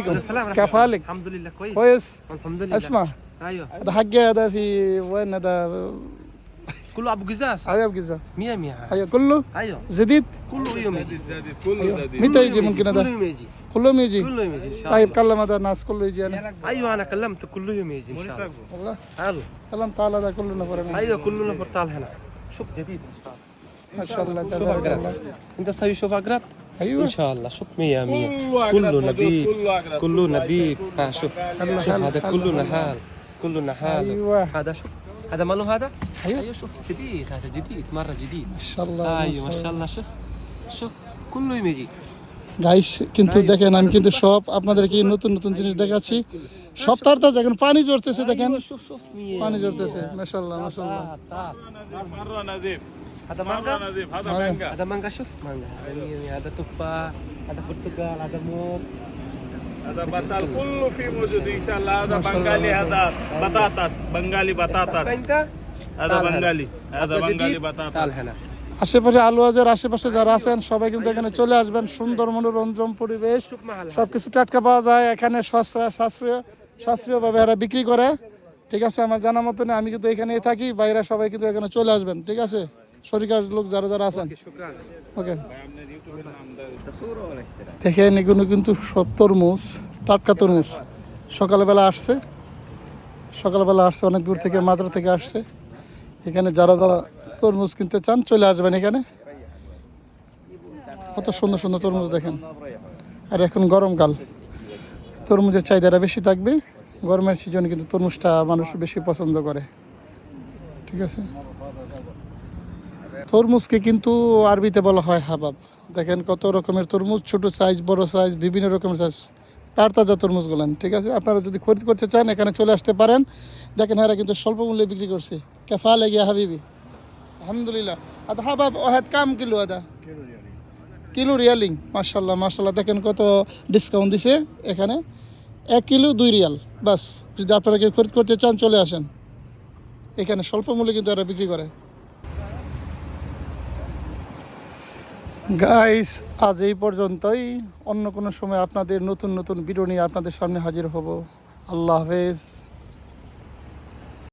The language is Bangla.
كيف حالك؟ الحمد لله كويس كويس الحمد لله اسمع أيوه هذا حقي هذا في وين هذا كله ابو قزاز هذا بقزة 100 100 هيا كله أيوه جديد كله يوم يجي أيوة. متى يجي ممكن كل هذا يوم يجي كلهم يجي يجي ان شاء طيب الله كلم هذا الناس كله يجي أنا أيوه أنا كلمت كل يوم يجي ان شاء الله والله حلو كلم تعال هذا كله نفر. أيوه كلنا برطال هنا شوف جديد ان شاء الله ما شاء الله شوف تبارك الله انت تسوي شوف اقرا ايوه ان شاء الله شوف 100 100 كله نظيف كله نظيف ها شوف هلا شوف هلا هذا هلا كله هلا. نحال كله نحال أيوة. هذا شوف هذا ماله هذا أيوة. ايوه شوف جديد هذا جديد مره جديد ما شاء الله ايوه ما شاء الله شوف شوف كله يوم يجي গাইস কিন্তু দেখেন আমি কিন্তু সব আপনাদেরকে নতুন নতুন জিনিস দেখাচ্ছি সব তার তার দেখেন পানি ঝরতেছে দেখেন ايوه شوف شوف 100 পানি ঝরতেছে মাশাআল্লাহ মাশাআল্lah Ada mangga? Ada mangga. Ada mangga shoot Mangga. Ini ada tupa, ada portugal, ada mus. Ada basal kullu fi mujud insyaallah ada bangali ada batatas, bangali batatas. Ada bangali, ada bangali batatas. আশেপাশে আলু আজের আশেপাশে যারা আছেন সবাই কিন্তু এখানে চলে আসবেন সুন্দর মনোরঞ্জন পরিবেশ সবকিছু টাটকা পাওয়া যায় এখানে সস্তা সাশ্রয় সাশ্রয়ভাবে এরা বিক্রি করে ঠিক আছে আমার জানা মতনে আমি কিন্তু এখানেই থাকি বাইরে সবাই কিন্তু এখানে চলে আসবেন ঠিক আছে শরীরকার লোক যারা যারা আছেন। ওকে দেখেন এগুলো কিন্তু সব তরমুজ টাটকা তরমুজ সকালবেলা আসছে। সকালবেলা আসছে অনেক দূর থেকে মাদ্রা থেকে আসছে। এখানে যারা যারা তরমুজ কিনতে চান চলে আসবেন এখানে। কত সুন্দর সুন্দর তরমুজ দেখেন। আর এখন গরমকাল তরমুজের চাহিদাটা বেশি থাকবে। গরমের সিজনে কিন্তু তরমুজটা মানুষ বেশি পছন্দ করে। ঠিক আছে? তরমুজকে কিন্তু আরবিতে বলা হয় হাবাব। দেখেন কত রকমের তরমুজ, ছোট সাইজ বড় সাইজ বিভিন্ন রকমের সাইজ তার তাজা তরমুজ গুলান ঠিক আছে? আপনারা যদি খরিদ করতে চান, এখানে চলে আসতে পারেন। দেখেন এরা কিন্তু স্বল্প মূল্যে বিক্রি করছে। কেফা লেগে হাবিবি। আলহামদুলিল্লাহ। আদা হাবাব ওহেদ কাম কিলো আদা? কিলো রিয়ালিং। মার্শাল্লাহ মার্শাল্লাহ দেখেন কত ডিসকাউন্ট দিছে এখানে। এক কিলো, দুই রিয়াল। বাস, যদি আপনারা কেউ খরিদ করতে চান, চলে আসেন। এখানে স্বল্প মূল্যে কিন্তু এরা বিক্রি করে। গাইস আজ এই পর্যন্তই। অন্য কোনো সময় আপনাদের নতুন নতুন ভিডিও নিয়ে আপনাদের সামনে হাজির হব। আল্লাহ হাফেজ।